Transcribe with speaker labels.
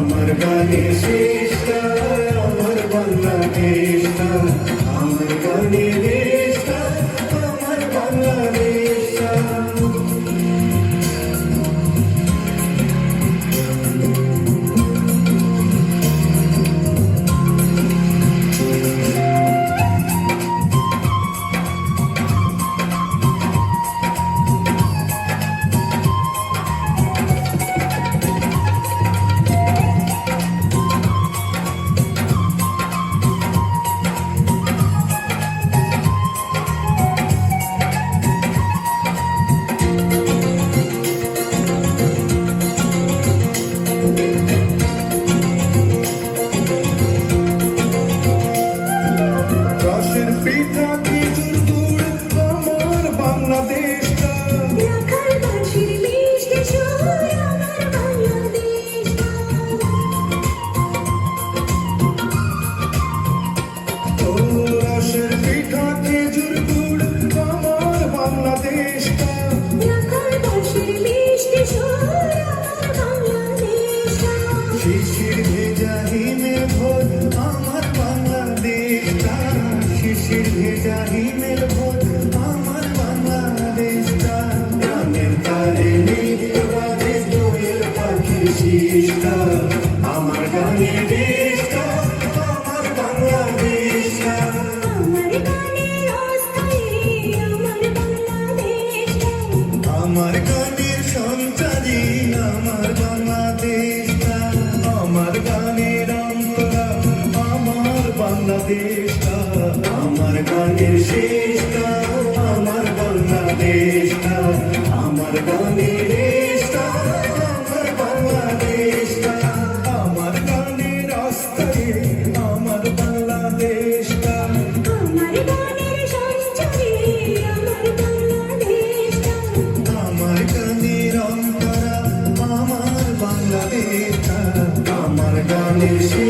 Speaker 1: আমার গানের শেষটা আমার বাংলাদেশটা আমার গানের শিশির ভেজা হিমেল ভোর আমার বাংলাদেশটা শিশির ভেজা হিমেল ভোর আমার বাংলাদেশটা গানের তারে বাজে দোয়েল পাখির শিষ্টা আমার গানের দেশটা আমার বাংলাদেশটা
Speaker 2: আমার গানের
Speaker 1: সঞ্চারী গানের অন্তরা আমার বাংলাদেশটা আমার গানের শেষটা আমার বাংলাদেশটা আমার গানের আমার গানের